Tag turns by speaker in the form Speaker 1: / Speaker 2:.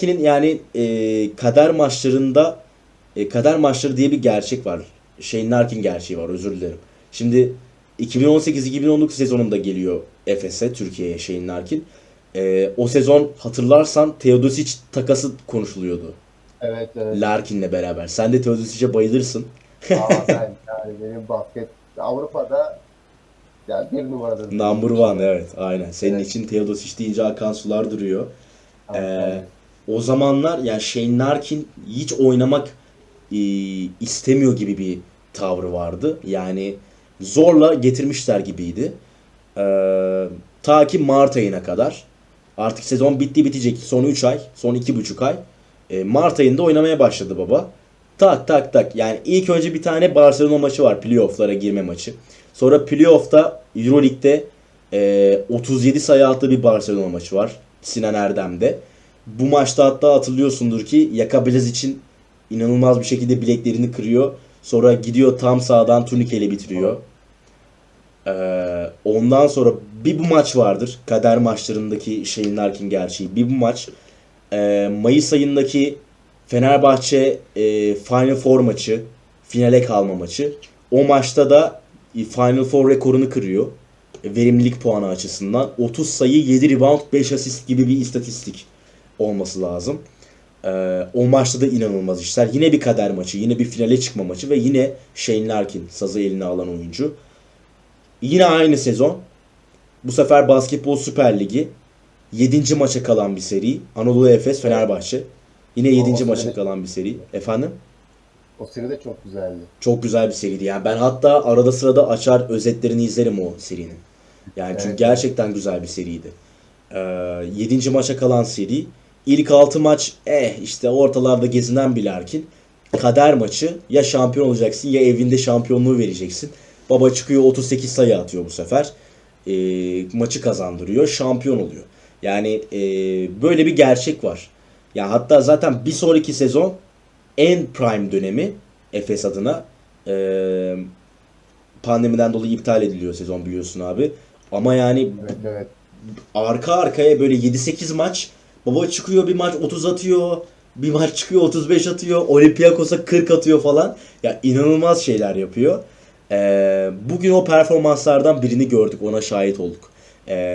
Speaker 1: Larkin'in yani e, kader maçlarında e, kader maçları diye bir gerçek var. Shane Larkin gerçeği var özür dilerim. Şimdi 2018-2019 sezonunda geliyor Efes'e Türkiye'ye Shane Larkin. E, o sezon hatırlarsan Teodosic takası konuşuluyordu.
Speaker 2: Evet evet.
Speaker 1: Larkin'le beraber. Sen de Teodosic'e bayılırsın.
Speaker 2: Aa, ben yani benim basket Avrupa'da yani bir numaradır.
Speaker 1: Number one evet aynen. Senin
Speaker 2: Evet.
Speaker 1: için Teodosic deyince akan sular duruyor.
Speaker 2: Tabii,
Speaker 1: Ee. O zamanlar yani Shane Larkin hiç oynamak e, istemiyor gibi bir tavrı vardı. Yani zorla getirmişler gibiydi. Ee, ta ki Mart ayına kadar. Artık sezon bitti bitecek. Son 3 ay, son 2,5 ay. E, Mart ayında oynamaya başladı baba. Tak tak tak. Yani ilk önce bir tane Barcelona maçı var. Playoff'lara girme maçı. Sonra playoff'ta Euroleague'de e, 37 sayı attığı bir Barcelona maçı var. Sinan Erdem'de. Bu maçta hatta hatırlıyorsundur ki Yaka için inanılmaz bir şekilde bileklerini kırıyor. Sonra gidiyor tam sağdan turnikeyle bitiriyor. Ee, ondan sonra bir bu maç vardır. Kader maçlarındaki Shane Larkin gerçeği. Bir bu maç. Ee, Mayıs ayındaki Fenerbahçe e, Final Four maçı. Finale kalma maçı. O maçta da e, Final Four rekorunu kırıyor. E, Verimlilik puanı açısından. 30 sayı, 7 rebound, 5 asist gibi bir istatistik olması lazım. Ee, o maçta da inanılmaz işler. Yine bir kader maçı, yine bir finale çıkma maçı ve yine Shane Larkin sazı eline alan oyuncu. Yine aynı sezon. Bu sefer Basketbol Süper Ligi. 7. maça kalan bir seri. Anadolu Efes Fenerbahçe. Yine 7.
Speaker 2: O
Speaker 1: maça
Speaker 2: sene-
Speaker 1: kalan bir seri. Efendim?
Speaker 2: O seri de çok güzeldi.
Speaker 1: Çok güzel bir seriydi. Yani ben hatta arada sırada açar özetlerini izlerim o serinin. Yani çünkü
Speaker 2: Evet.
Speaker 1: gerçekten güzel bir seriydi. Ee, 7. maça kalan seri. İlk 6 maç eh işte ortalarda gezinen bir Larkin. Kader maçı ya şampiyon olacaksın ya evinde şampiyonluğu vereceksin. Baba çıkıyor 38 sayı atıyor bu sefer. Ee, maçı kazandırıyor. Şampiyon oluyor. Yani e, böyle bir gerçek var. Ya hatta zaten bir sonraki sezon en prime dönemi Efes adına e, pandemiden dolayı iptal ediliyor sezon biliyorsun abi. Ama yani
Speaker 2: Evet evet.
Speaker 1: arka arkaya böyle 7-8 maç baba çıkıyor bir maç 30 atıyor bir maç çıkıyor 35 atıyor Olympiakos'a 40 atıyor falan ya inanılmaz şeyler yapıyor. Ee, bugün o performanslardan birini gördük ona şahit olduk. Ee,